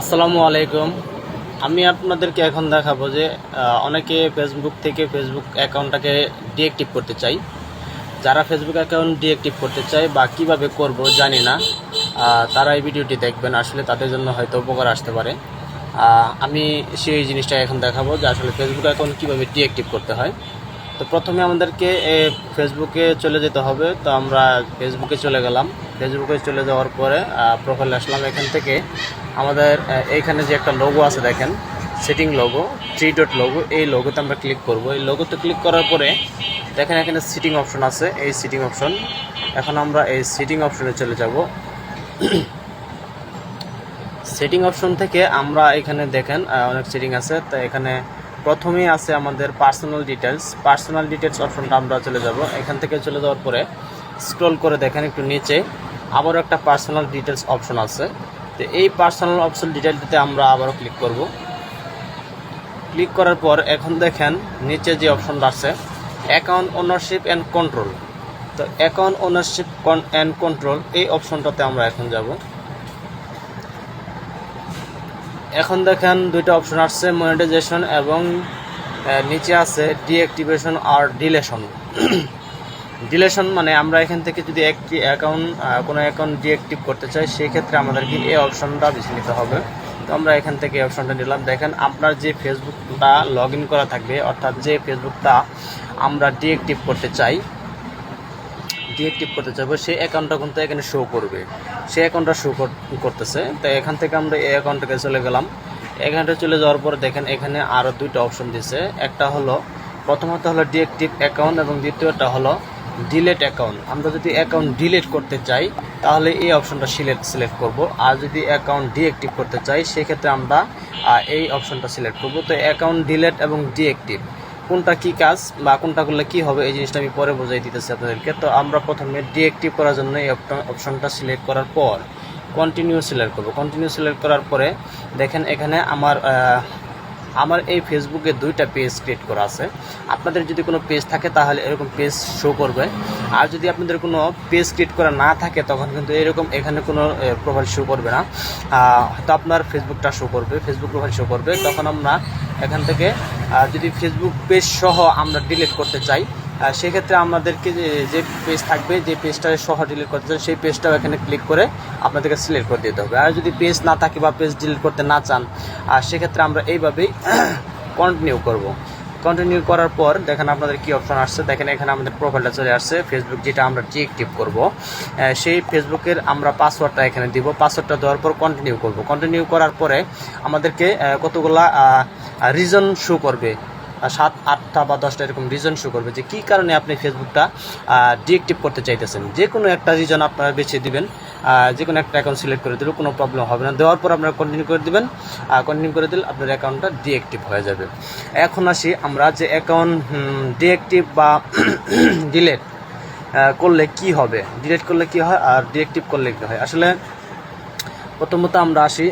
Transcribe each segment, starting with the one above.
আসসালামু আলাইকুম। আমি আপনাদেরকে এখন দেখাবো যে অনেকে ফেসবুক থেকে ফেসবুক অ্যাকাউন্টটাকে ডিএক্টিভ করতে চাই। যারা ফেসবুক অ্যাকাউন্ট ডিএক্টিভ করতে চায় বা কীভাবে করব জানি না তারা এই ভিডিওটি দেখবেন। আসলে তাদের জন্য হয়তো উপকার আসতে পারে। আমি সেই জিনিসটা এখন দেখাবো যে, আসলে ফেসবুক অ্যাকাউন্ট কীভাবে ডিএক্টিভ করতে হয়। তো প্রথমে আমাদেরকে ফেসবুকে চলে যেতে হবে। তো আমরা ফেসবুকে চলে গেলাম। ফেসবুকে চলে যাওয়ার পরে প্রোফাইলে আসলাম এখান থেকে। আমাদের এইখানে যে একটা লোগো আছে দেখেন setting logo three dot logo এই লোগোতে আমরা ক্লিক করব। এই লোগোতে ক্লিক করার পরে দেখেন এখানে সিটিং অপশন আছে, এই সিটিং অপশন এখন আমরা এই সিটিং অপশনে চলে যাব। সেটিং অপশন থেকে আমরা এখানে দেখেন অনেক সেটিং আছে। তো এখানে প্রথমেই আছে আমাদের পার্সোনাল ডিটেলস পার্সোনাল ডিটেলস অপশনটা আমরা চলে যাব। এখান থেকে চলে যাওয়ার পরে স্ক্রল করে দেখেন একটু নিচে। আবারও একটা পার্সোনাল ডিটেলস অপশন আছে। তো এই পার্সোনাল অপশন ডিটেলসটিতে আমরা আবারও ক্লিক করব। ক্লিক করার পর এখন দেখেন নিচে যে অপশনটা আছে অ্যাকাউন্ট ওনারশিপ অ্যান্ড কন্ট্রোল তো অ্যাকাউন্ট ওনারশিপ অ্যান্ড কন্ট্রোল এই অপশনটাতে আমরা এখন যাব। এখন দেখেন দুইটা অপশন আসছে মনিটাইজেশন এবং নিচে আছে ডিঅ্যাক্টিভেশন আর ডিলেশন ডিলেশন মানে আমরা এখান থেকে যদি একটি অ্যাকাউন্ট কোনো অ্যাকাউন্ট ডিঅ্যাক্টিভ করতে চাই, সেক্ষেত্রে আমাদেরকে এই অপশনটা বেছে নিতে হবে। তো আমরা এখান থেকে এই অপশনটা নিলাম। দেখেন, আপনার যে ফেসবুকটা লগ করা থাকবে, অর্থাৎ যে ফেসবুকটা আমরা ডিঅ্যাক্টিভ করতে চাই ডিএক্টিভ করতে চাইব, সেই অ্যাকাউন্টটা কিন্তু এখানে শো করবে। সেই অ্যাকাউন্টটা শো করতেছে। তো এখান থেকে আমরা এই অ্যাকাউন্টটাকে চলে গেলাম। এখানটা চলে যাওয়ার পরে দেখেন, এখানে আরও দুইটা অপশন দিছে। একটা হলো, প্রথমত হলো ডিএক্টিভ অ্যাকাউন্ট এবং দ্বিতীয়টা হলো ডিলেট অ্যাকাউন্ট আমরা যদি অ্যাকাউন্ট ডিলেট করতে চাই, তাহলে এই অপশনটা সিলেক্ট সিলেক্ট করব। আর যদি অ্যাকাউন্ট ডিএক্টিভ করতে চাই, সেক্ষেত্রে আমরা এই অপশনটা সিলেক্ট করব। তো অ্যাকাউন্ট ডিলেট এবং ডিএক্টিভ কোনটা কি কাজ বা কোনটা করলে কি হবে, এই জিনিসটা আমি পরে বোঝাই দিতেছি আপনাদেরকে। তো আমরা প্রথমে ডিএক্টিভ করার জন্য এই অপশনটা সিলেক্ট করার পর কন্টিনিউ সিলেক্ট করব। কন্টিনিউ সিলেক্ট করার পরে দেখেন এখানে আমার আমার এই ফেসবুকে দুইটা পেজ ক্রিয়েট করা আছে। আপনাদের যদি কোনো পেজ থাকে, তাহলে এরকম পেজ শো করবে। আর যদি আপনাদের কোনো পেজ ক্রিয়েট করা না থাকে, তখন কিন্তু এরকম এখানে কোনো প্রোফাইল শো করবে না। হয়তো আপনার ফেসবুকটা শো করবে ফেসবুক প্রোফাইল শো করবে। তখন আমরা এখান থেকে যদি ফেসবুক পেজ সহ আমরা ডিলিট করতে চাই সেক্ষেত্রে আমাদেরকে যে পেজ থাকবে, যে পেজটা সহ ডিলিট করতে চান, সেই পেজটাও এখানে ক্লিক করে আপনাদেরকে সিলেক্ট করে দিতে হবে। আর যদি পেজ না থাকে বা পেজ ডিলিট করতে না চান আর সেক্ষেত্রে আমরা এইভাবেই কন্টিনিউ করব। কন্টিনিউ করার পর দেখেন আপনাদের কি অপশন আসছে। দেখেন এখানে আমাদের প্রোফাইলটা চলে আসছে। ফেসবুক যেটা আমরা ডিএক্টিভ করব। সেই ফেসবুকের আমরা পাসওয়ার্ডটা এখানে দিব। পাসওয়ার্ডটা দেওয়ার পর কন্টিনিউ করব। কন্টিনিউ করার পরে আমাদেরকে কতগুলা রিজন শো করবে। সাত, আটটা বা দশটা এরকম রিজন শো করবে যে কী কারণে আপনি ফেসবুকটা ডিএক্টিভ করতে চাইতেছেন। যে কোনো একটা রিজন আপনারা বেছে দিবেন যে কোনো একটা অ্যাকাউন্ট সিলেক্ট করে দিলে কোনো প্রবলেম হবে না। দেওয়ার পর আপনারা কন্টিনিউ করে দিবেন কন্টিনিউ করে দিলে আপনার অ্যাকাউন্টটা ডিএক্টিভ হয়ে যাবে। এখন আসি আমরা যে অ্যাকাউন্ট ডিএক্টিভ বা ডিলেট করলে কি হবে? ডিলেট করলে কি হয় আর ডিএক্টিভ করলে কি হয়? আসলে প্রথমত আমরা আসি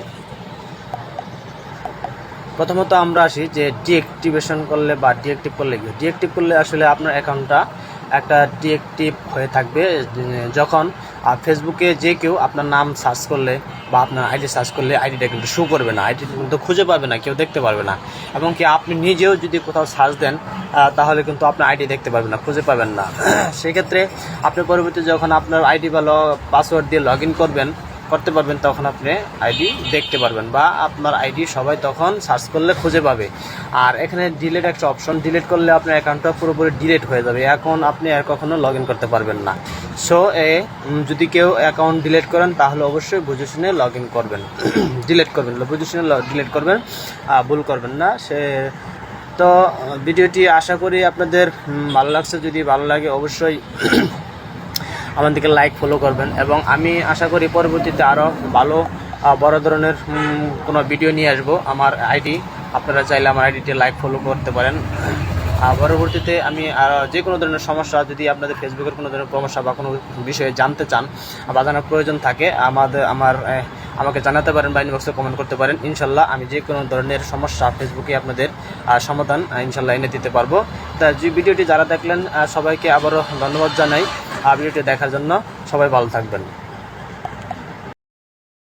প্রথমত আমরা আসি যে ডিএক্টিভেশন করলে বা ডিএক্টিভ করলে কি? ডিএক্টিভ করলে আসলে আপনার অ্যাকাউন্টটা একটা ডিএক্টিভ হয়ে থাকবে। যখন ফেসবুকে যে কেউ আপনার নাম সার্চ করলে বা আপনার আইডি সার্চ করলে আইডিটা কিন্তু শো করবে না। আইডি কিন্তু খুঁজে পাবে না, কেউ দেখতে পারবে না। এবং কি আপনি নিজেও যদি কোথাও সার্চ দেন তাহলে কিন্তু আপনার আইডি দেখতে পারবেন না, খুঁজে পাবেন না। সেক্ষেত্রে আপনি পরবর্তী যখন আপনার আইডি বা পাসওয়ার্ড দিয়ে লগ ইন করবেন করতে পারবেন, তখন আপনি আইডি দেখতে পারবেন বা আপনার আইডি সবাই তখন সার্চ করলে খুঁজে পাবে। আর এখানে ডিলেট একটা অপশন, ডিলেট করলে আপনার অ্যাকাউন্টটা পুরোপুরি ডিলেট হয়ে যাবে। এখন আপনি আর কখনো লগ করতে পারবেন না। সো এ যদি কেউ অ্যাকাউন্ট ডিলেট করেন, তাহলে অবশ্যই বুঝে শুনে লগ করবেন। ডিলেট করবেন বুঝে শুনে ডিলিট করবেন ভুল করবেন না। সে, তো, ভিডিওটি আশা করি আপনাদের ভালো লাগছে। যদি ভালো লাগে, অবশ্যই আমাদেরকে লাইক ফলো করবেন। এবং আমি আশা করি পরবর্তীতে আরও ভালো বড় ধরনের কোনো ভিডিও নিয়ে আসব। আমার আইডি আপনারা চাইলে আমার আইডিতে লাইক ফলো করতে পারেন। পরবর্তীতে আমি যে কোনো ধরনের সমস্যা, যদি আপনাদের ফেসবুকের কোনো ধরনের সমস্যা বা কোনো বিষয়ে জানতে চান, বা জানার প্রয়োজন থাকে, আমাদের, আমার আমাকে জানাতে পারেন বা ইনবক্সে কমেন্ট করতে পারেন। ইনশাল্লাহ আমি যে কোনো ধরনের সমস্যা ফেসবুকে আপনাদের সমাধান ইনশাল্লাহ এনে দিতে পারব। যে ভিডিওটি যারা দেখলেন সবাইকে আবারও ধন্যবাদ জানাই। ভিডিওটি দেখার জন্য সবাই ভালো থাকবেন।